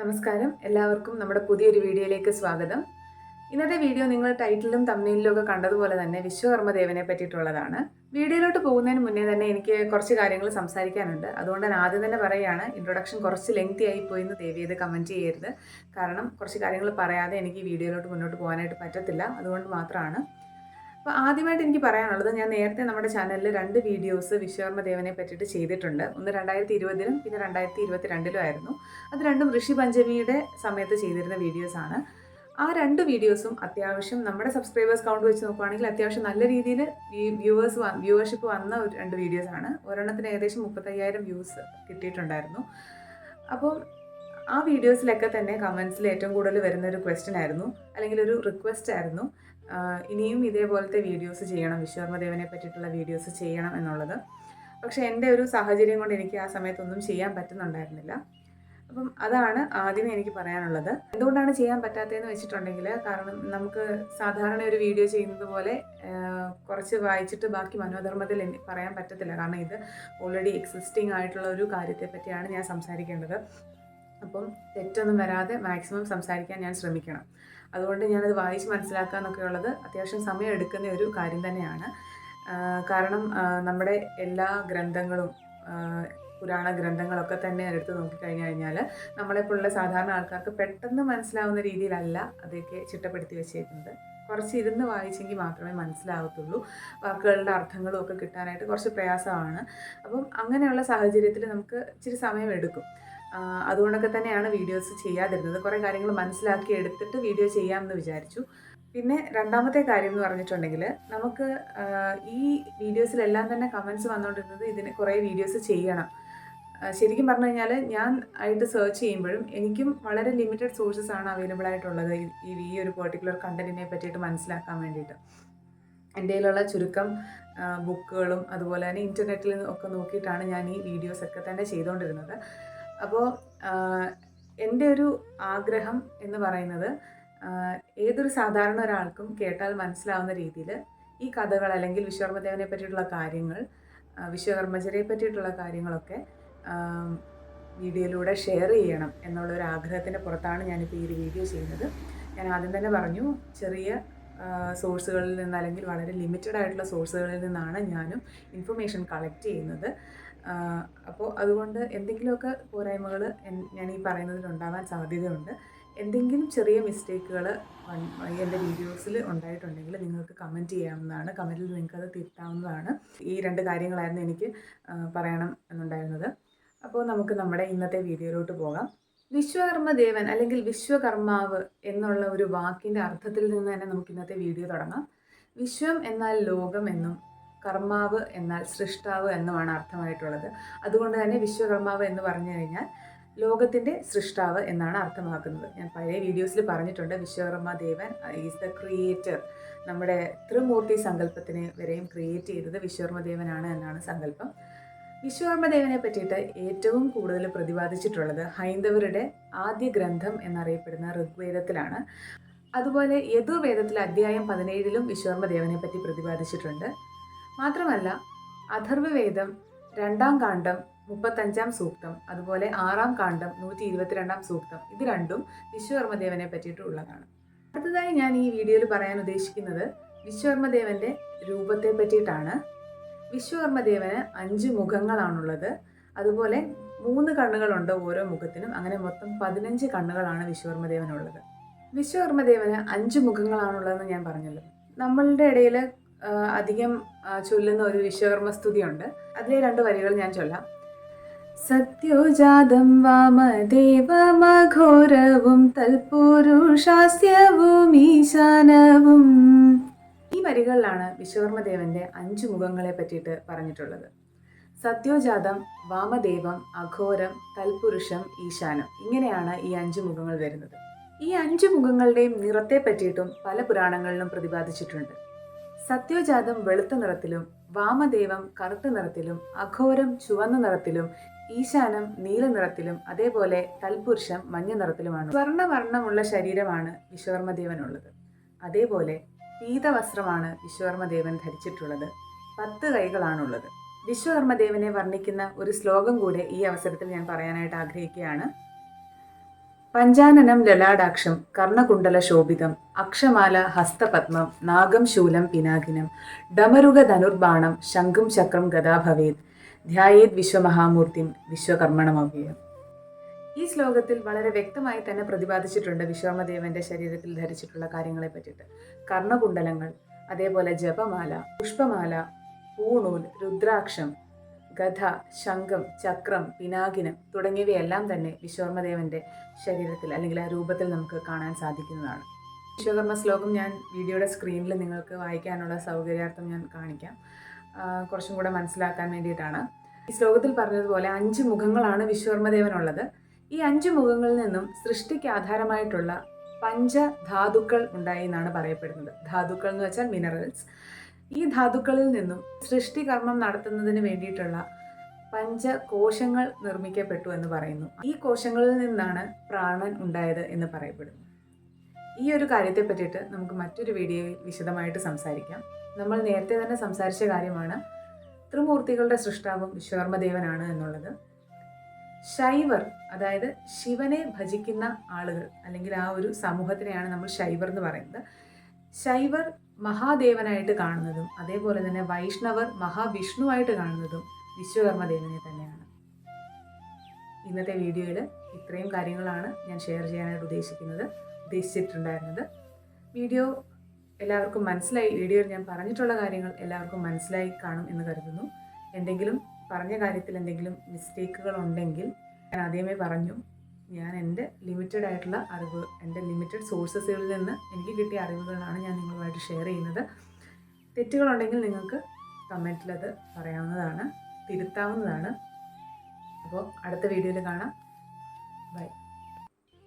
നമസ്കാരം. എല്ലാവർക്കും നമ്മുടെ പുതിയൊരു വീഡിയോയിലേക്ക് സ്വാഗതം. ഇന്നത്തെ വീഡിയോ നിങ്ങൾ ടൈറ്റിലും തമ്മിലും ഒക്കെ കണ്ടതുപോലെ തന്നെ വിശ്വകർമ്മദേവനെ പറ്റിയിട്ടുള്ളതാണ്. വീഡിയോയിലോട്ട് പോകുന്നതിന് മുന്നേ തന്നെ എനിക്ക് കുറച്ച് കാര്യങ്ങൾ സംസാരിക്കാനുണ്ട്. അതുകൊണ്ട് ഞാൻ ആദ്യം തന്നെ പറയുകയാണ് ഇൻട്രൊഡക്ഷൻ കുറച്ച് ലെങ്തി ആയി പോയി എന്ന് ദേവിയത് കമന്റ് ചെയ്യരുത്. കാരണം കുറച്ച് കാര്യങ്ങൾ പറയാതെ എനിക്ക് വീഡിയോയിലോട്ട് മുന്നോട്ട് പോകാനായിട്ട് പറ്റത്തില്ല. അതുകൊണ്ട് മാത്രമാണ് അപ്പോൾ ആദ്യമായിട്ട് എനിക്ക് പറയാനുള്ളത് ഞാൻ നേരത്തെ നമ്മുടെ ചാനലിൽ രണ്ട് വീഡിയോസ് വിശ്വകർമ്മ ദേവനെ പറ്റിയിട്ട് ചെയ്തിട്ടുണ്ട്. ഒന്ന് രണ്ടായിരത്തി ഇരുപതിലും പിന്നെ രണ്ടായിരത്തി ഇരുപത്തി രണ്ടിലും ആയിരുന്നു. അത് രണ്ടും ഋഷി പഞ്ചമിയുടെ സമയത്ത് ചെയ്തിരുന്ന വീഡിയോസാണ്. ആ രണ്ട് വീഡിയോസും അത്യാവശ്യം നമ്മുടെ സബ്സ്ക്രൈബേഴ്സ് കൗണ്ട് വെച്ച് നോക്കുകയാണെങ്കിൽ അത്യാവശ്യം നല്ല രീതിയിൽ വ്യൂവേഴ്സ് വ്യൂവർഷിപ്പ് വന്ന ഒരു രണ്ട് വീഡിയോസാണ്. ഒരെണ്ണത്തിന് ഏകദേശം മുപ്പത്തയ്യായിരം വ്യൂസ് കിട്ടിയിട്ടുണ്ടായിരുന്നു. അപ്പോൾ ആ വീഡിയോസിലൊക്കെ തന്നെ കമൻസിൽ ഏറ്റവും കൂടുതൽ വരുന്ന ഒരു ക്വസ്റ്റ്യൻ ആയിരുന്നു. അല്ലെങ്കിൽ ഒരു റിക്വസ്റ്റ് ആയിരുന്നു. ഇനിയും ഇതേപോലത്തെ വീഡിയോസ് ചെയ്യണം വിശ്വകർമ്മദേവനെ പറ്റിയിട്ടുള്ള വീഡിയോസ് ചെയ്യണം എന്നുള്ളത്. പക്ഷേ എന്റെ ഒരു സാഹചര്യം കൊണ്ട് എനിക്ക് ആ സമയത്തൊന്നും ചെയ്യാൻ പറ്റുന്നുണ്ടായിരുന്നില്ല. അപ്പം അതാണ് ആദ്യമേ എനിക്ക് പറയാനുള്ളത്. എന്തുകൊണ്ടാണ് ചെയ്യാൻ പറ്റാത്തതെന്ന് വെച്ചിട്ടുണ്ടെങ്കിൽ കാരണം നമുക്ക് സാധാരണ ഒരു വീഡിയോ ചെയ്യുന്നത് പോലെ കുറച്ച് വായിച്ചിട്ട് ബാക്കി മനോധർമ്മത്തിൽ പറയാൻ പറ്റത്തില്ല. കാരണം ഇത് ഓൾറെഡി എക്സിസ്റ്റിംഗ് ആയിട്ടുള്ള ഒരു കാര്യത്തെ പറ്റിയാണ് ഞാൻ സംസാരിക്കേണ്ടത്. അപ്പം തെറ്റൊന്നും വരാതെ മാക്സിമം സംസാരിക്കാൻ ഞാൻ ശ്രമിക്കണം. അതുകൊണ്ട് ഞാനത് വായിച്ച് മനസ്സിലാക്കുക എന്നൊക്കെ ഉള്ളത് അത്യാവശ്യം സമയം എടുക്കുന്ന ഒരു കാര്യം തന്നെയാണ്. കാരണം നമ്മുടെ എല്ലാ ഗ്രന്ഥങ്ങളും പുരാണ ഗ്രന്ഥങ്ങളൊക്കെ തന്നെ എടുത്ത് നോക്കിക്കഴിഞ്ഞു കഴിഞ്ഞാൽ നമ്മളെപ്പോലുള്ള സാധാരണ ആൾക്കാർക്ക് പെട്ടെന്ന് മനസ്സിലാവുന്ന രീതിയിലല്ല അതൊക്കെ ചിട്ടപ്പെടുത്തി വെച്ചേക്കുന്നത്. കുറച്ച് ഇരുന്ന് വായിച്ചെങ്കിൽ മാത്രമേ മനസ്സിലാവത്തുള്ളൂ. വാക്കുകളുടെ അർത്ഥങ്ങളും ഒക്കെ കിട്ടാനായിട്ട് കുറച്ച് പ്രയാസമാണ്. അപ്പം അങ്ങനെയുള്ള സാഹചര്യത്തിൽ നമുക്ക് ഇച്ചിരി സമയം എടുക്കും. അതുകൊണ്ടൊക്കെ തന്നെയാണ് വീഡിയോസ് ചെയ്യാതിരുന്നത്. കുറേ കാര്യങ്ങൾ മനസ്സിലാക്കി എടുത്തിട്ട് വീഡിയോ ചെയ്യാമെന്ന് വിചാരിച്ചു. പിന്നെ രണ്ടാമത്തെ കാര്യം എന്ന് പറഞ്ഞിട്ടുണ്ടെങ്കിൽ നമുക്ക് ഈ വീഡിയോസിലെല്ലാം തന്നെ കമൻസ് വന്നുകൊണ്ടിരുന്നത് ഇതിന് കുറേ വീഡിയോസ് ചെയ്യണം. ശരിക്കും പറഞ്ഞു കഴിഞ്ഞാൽ ഞാൻ ആയിട്ട് സെർച്ച് ചെയ്യുമ്പോഴും എനിക്കും വളരെ ലിമിറ്റഡ് സോഴ്സസ് ആണ് അവൈലബിൾ ആയിട്ടുള്ളത് ഈ- ഈ ഈ ഒരു പെർട്ടിക്കുലർ കണ്ടന്റിനെ പറ്റിയിട്ട് മനസ്സിലാക്കാൻ വേണ്ടിയിട്ട്. എന്റെ കയ്യിലുള്ള ചുരുക്കം ബുക്കുകളും അതുപോലെ തന്നെ ഇന്റർനെറ്റിൽ ഒക്കെ നോക്കിയിട്ടാണ് ഞാൻ ഈ വീഡിയോസ് ഒക്കെ തന്നെ ചെയ്തുകൊണ്ടിരുന്നത്. അപ്പോൾ എന്റെ ഒരു ആഗ്രഹം എന്ന് പറയുന്നത് ഏതൊരു സാധാരണ ഒരാൾക്കും കേട്ടാൽ മനസ്സിലാവുന്ന രീതിയിൽ ഈ കഥകൾ അല്ലെങ്കിൽ വിശ്വകർമ്മദേവനെ പറ്റിയിട്ടുള്ള കാര്യങ്ങൾ വിശ്വകർമ്മചരെ പറ്റിയിട്ടുള്ള കാര്യങ്ങളൊക്കെ വീഡിയോയിലൂടെ ഷെയർ ചെയ്യണം എന്നുള്ളൊരു ആഗ്രഹത്തിന്റെ പുറത്താണ് ഞാനിപ്പോൾ ഈ ഒരു വീഡിയോ ചെയ്യുന്നത്. ഞാൻ ആദ്യം തന്നെ പറഞ്ഞു ചെറിയ സോഴ്സുകളിൽ നിന്ന് അല്ലെങ്കിൽ വളരെ ലിമിറ്റഡ് ആയിട്ടുള്ള സോഴ്സുകളിൽ നിന്നാണ് ഞാനും ഇൻഫർമേഷൻ കളക്ട് ചെയ്യുന്നത്. അപ്പോൾ അതുകൊണ്ട് എന്തെങ്കിലുമൊക്കെ പോരായ്മകൾ ഞാൻ ഈ പറയുന്നതിൽ ഉണ്ടാവാൻ സാധ്യതയുണ്ട്. എന്തെങ്കിലും ചെറിയ മിസ്റ്റേക്കുകൾ എന്റെ വീഡിയോസിൽ ഉണ്ടായിട്ടുണ്ടെങ്കിൽ നിങ്ങൾക്ക് കമന്റ് ചെയ്യാവുന്നതാണ്. കമന്റിൽ നിങ്ങൾക്കത് തിരുത്താവുന്നതാണ്. ഈ രണ്ട് കാര്യങ്ങളായിരുന്നു എനിക്ക് പറയണം എന്നുണ്ടായിരുന്നത്. അപ്പോൾ നമുക്ക് നമ്മുടെ ഇന്നത്തെ വീഡിയോയിലോട്ട് പോകാം. വിശ്വകർമ്മ ദേവൻ അല്ലെങ്കിൽ വിശ്വകർമാവ് എന്നുള്ള ഒരു വാക്കിന്റെ അർത്ഥത്തിൽ നിന്ന് തന്നെ നമുക്ക് ഇന്നത്തെ വീഡിയോ തുടങ്ങാം. വിശ്വം എന്നാൽ ലോകം എന്നും കർമാവ് എന്നാൽ സൃഷ്ടാവ് എന്നുമാണ് അർത്ഥമായിട്ടുള്ളത്. അതുകൊണ്ട് തന്നെ വിശ്വകർമാവ് എന്ന് പറഞ്ഞു കഴിഞ്ഞാൽ ലോകത്തിന്റെ സൃഷ്ടാവ് എന്നാണ് അർത്ഥമാക്കുന്നത്. ഞാൻ പഴയ വീഡിയോസിൽ പറഞ്ഞിട്ടുണ്ട് വിശ്വകർമ്മ ദേവൻ ഈസ് ദ ക്രിയേറ്റർ നമ്മുടെ ത്രിമൂർത്തി സങ്കല്പത്തിനെ വരെയും ക്രിയേറ്റ് ചെയ്തത് വിശ്വകർമ്മ ദേവനാണ് എന്നാണ് സങ്കല്പം. വിശ്വകർമ്മ ദേവനെ പറ്റിയിട്ട് ഏറ്റവും കൂടുതൽ പ്രതിപാദിച്ചിട്ടുള്ളത് ഹൈന്ദവരുടെ ആദ്യ ഗ്രന്ഥം എന്നറിയപ്പെടുന്ന ഋഗ്വേദത്തിലാണ്. അതുപോലെ യദുർവേദത്തിലെ അധ്യായം പതിനേഴിലും വിശ്വകർമ്മ ദേവനെ പറ്റി പ്രതിപാദിച്ചിട്ടുണ്ട്. മാത്രമല്ല അഥർവവേദം രണ്ടാം കാണ്ഡം മുപ്പത്തഞ്ചാം സൂക്തം അതുപോലെ ആറാം കാണ്ഡം നൂറ്റി ഇരുപത്തിരണ്ടാം സൂക്തം ഇത് രണ്ടും വിശ്വകർമ്മദേവനെ പറ്റിയിട്ടുള്ളതാണ് അടുത്തതായി ഞാൻ ഈ വീഡിയോയിൽ പറയാൻ ഉദ്ദേശിക്കുന്നത് വിശ്വകർമ്മദേവന്റെ രൂപത്തെ പറ്റിയിട്ടാണ്. വിശ്വകർമ്മദേവന് അഞ്ച് മുഖങ്ങളാണുള്ളത്. അതുപോലെ മൂന്ന് കണ്ണുകളുണ്ട് ഓരോ മുഖത്തിനും. അങ്ങനെ മൊത്തം പതിനഞ്ച് കണ്ണുകളാണ് വിശ്വകർമ്മദേവനുള്ളത്. വിശ്വകർമ്മദേവന് അഞ്ച് മുഖങ്ങളാണുള്ളതെന്ന് ഞാൻ പറഞ്ഞല്ലോ. നമ്മളുടെ ഇടയിൽ അധികം ചൊല്ലുന്ന ഒരു വിശ്വകർമ്മ സ്തുതിയുണ്ട് അതിലെ രണ്ട് വരികൾ ഞാൻ ചൊല്ലാം. സത്യോജാതം വാമദേവമഘോരവും തൽപുരുഷാസ്യവും ഈശാനവും. ഈ വരികളിലാണ് വിശ്വകർമ്മദേവന്റെ അഞ്ചു മുഖങ്ങളെ പറ്റിയിട്ട് പറഞ്ഞിട്ടുള്ളത്. സത്യോജാതം വാമദേവം അഘോരം തൽപുരുഷം ഈശാനം ഇങ്ങനെയാണ് ഈ അഞ്ചു മുഖങ്ങൾ വരുന്നത്. ഈ അഞ്ചു മുഖങ്ങളുടെയും നിറത്തെ പറ്റിയിട്ടും പല പുരാണങ്ങളിലും പ്രതിപാദിച്ചിട്ടുണ്ട്. സത്യോജാതം വെളുത്ത നിറത്തിലും വാമദേവം കറുത്ത നിറത്തിലും അഘോരം ചുവന്ന നിറത്തിലും ഈശാനം നീല നിറത്തിലും അതേപോലെ തൽപുരുഷം മഞ്ഞ നിറത്തിലുമാണ്. സ്വർണവർണമുള്ള ശരീരമാണ് വിശ്വകർമ്മദേവനുള്ളത് അതേപോലെ പീതവസ്ത്രമാണ് വിശ്വകർമ്മദേവൻ ധരിച്ചിട്ടുള്ളത്. പത്ത് കൈകളാണുള്ളത്. വിശ്വകർമ്മദേവനെ വർണിക്കുന്ന ഒരു ശ്ലോകം കൂടെ ഈ അവസരത്തിൽ ഞാൻ പറയാനായിട്ട് ആഗ്രഹിക്കുകയാണ്. പഞ്ചാനനം ലലാടാക്ഷം കർണകുണ്ടല ശോഭിതം അക്ഷമാല ഹസ്തപത്മം നാഗം ശൂലം പിനാകിനം ഡമരുക ധനുർബാണം ശംഖും ചക്രം ധ്യായേദ് ധ്യായേത് വിശ്വമഹാമൂർത്തിം വിശ്വകർമ്മണമവ്യയം. ഈ ശ്ലോകത്തിൽ വളരെ വ്യക്തമായി തന്നെ പ്രതിപാദിച്ചിട്ടുണ്ട് വിശ്വകർമ്മദേവന്റെ ശരീരത്തിൽ ധരിച്ചിട്ടുള്ള കാര്യങ്ങളെ പറ്റിയിട്ട്. കർണകുണ്ടലങ്ങൾ അതേപോലെ ജപമാല പുഷ്പമാല പൂണൂൽ രുദ്രാക്ഷം ഗധ ശംഖം ചക്രം പിനാകിനം തുടങ്ങിയവയെല്ലാം തന്നെ വിശ്വകർമ്മദേവന്റെ ശരീരത്തിൽ അല്ലെങ്കിൽ ആ രൂപത്തിൽ നമുക്ക് കാണാൻ സാധിക്കുന്നതാണ്. വിശ്വകർമ്മ ശ്ലോകം ഞാൻ വീഡിയോയുടെ സ്ക്രീനിൽ നിങ്ങൾക്ക് വായിക്കാനുള്ള സൗകര്യാർത്ഥം ഞാൻ കാണിക്കാം. കുറച്ചും കൂടെ മനസ്സിലാക്കാൻ വേണ്ടിയിട്ടാണ്. ഈ ശ്ലോകത്തിൽ പറഞ്ഞതുപോലെ അഞ്ച് മുഖങ്ങളാണ് വിശ്വകർമ്മദേവനുള്ളത് ഈ അഞ്ച് മുഖങ്ങളിൽ നിന്നും സൃഷ്ടിക്ക് ആധാരമായിട്ടുള്ള പഞ്ചധാതുക്കൾ ഉണ്ടായി എന്നാണ് പറയപ്പെടുന്നത്. ധാതുക്കൾ എന്ന് വെച്ചാൽ മിനറൽസ് ഈ ധാതുക്കളിൽ നിന്നും സൃഷ്ടികർമ്മം നടത്തുന്നതിന് വേണ്ടിയിട്ടുള്ള പഞ്ചകോശങ്ങൾ നിർമ്മിക്കപ്പെട്ടു എന്ന് പറയുന്നു. ഈ കോശങ്ങളിൽ നിന്നാണ് പ്രാണൻ ഉണ്ടായത് എന്ന് പറയപ്പെടുന്നു. ഈ ഒരു കാര്യത്തെ പറ്റിയിട്ട് നമുക്ക് മറ്റൊരു വീഡിയോയിൽ വിശദമായിട്ട് സംസാരിക്കാം. നമ്മൾ നേരത്തെ തന്നെ സംസാരിച്ച കാര്യമാണ് ത്രിമൂർത്തികളുടെ സൃഷ്ടാവും വിശ്വകർമ്മദേവനാണ് എന്നുള്ളത്. ശൈവർ അതായത് ശിവനെ ഭജിക്കുന്ന ആളുകൾ അല്ലെങ്കിൽ ആ ഒരു സമൂഹത്തിനെയാണ് നമ്മൾ ശൈവർ എന്ന് പറയുന്നത്. ശൈവർ മഹാദേവനായിട്ട് കാണുന്നതും അതേപോലെ തന്നെ വൈഷ്ണവർ മഹാവിഷ്ണുവായിട്ട് കാണുന്നതും വിശ്വകർമ്മദേവനെ തന്നെയാണ്. ഇന്നത്തെ വീഡിയോയിൽ ഇത്രയും കാര്യങ്ങളാണ് ഞാൻ ഷെയർ ചെയ്യാനായിട്ട് ഉദ്ദേശിക്കുന്നത് ഉദ്ദേശിച്ചിട്ടുണ്ടായിരുന്നത്. വീഡിയോ എല്ലാവർക്കും മനസ്സിലായി വീഡിയോയിൽ ഞാൻ പറഞ്ഞിട്ടുള്ള കാര്യങ്ങൾ എല്ലാവർക്കും മനസ്സിലായി കാണും എന്ന് കരുതുന്നു. എന്തെങ്കിലും പറഞ്ഞ കാര്യത്തിൽ എന്തെങ്കിലും മിസ്റ്റേക്കുകൾ ഉണ്ടെങ്കിൽ ഞാൻ ആദ്യമേ പറഞ്ഞു ഞാൻ എന്റെ ലിമിറ്റഡ് ആയിട്ടുള്ള അറിവ് എന്റെ ലിമിറ്റഡ് സോഴ്സസുകളിൽ നിന്ന് എനിക്ക് കിട്ടിയ അറിവുകളാണ് ഞാൻ നിങ്ങളുമായിട്ട് ഷെയർ ചെയ്യുന്നത്. തെറ്റുകളുണ്ടെങ്കിൽ നിങ്ങൾക്ക് കമന്റിൽ അത് പറയാവുന്നതാണ് തിരുത്താവുന്നതാണ്. അപ്പോൾ അടുത്ത വീഡിയോയിൽ കാണാം.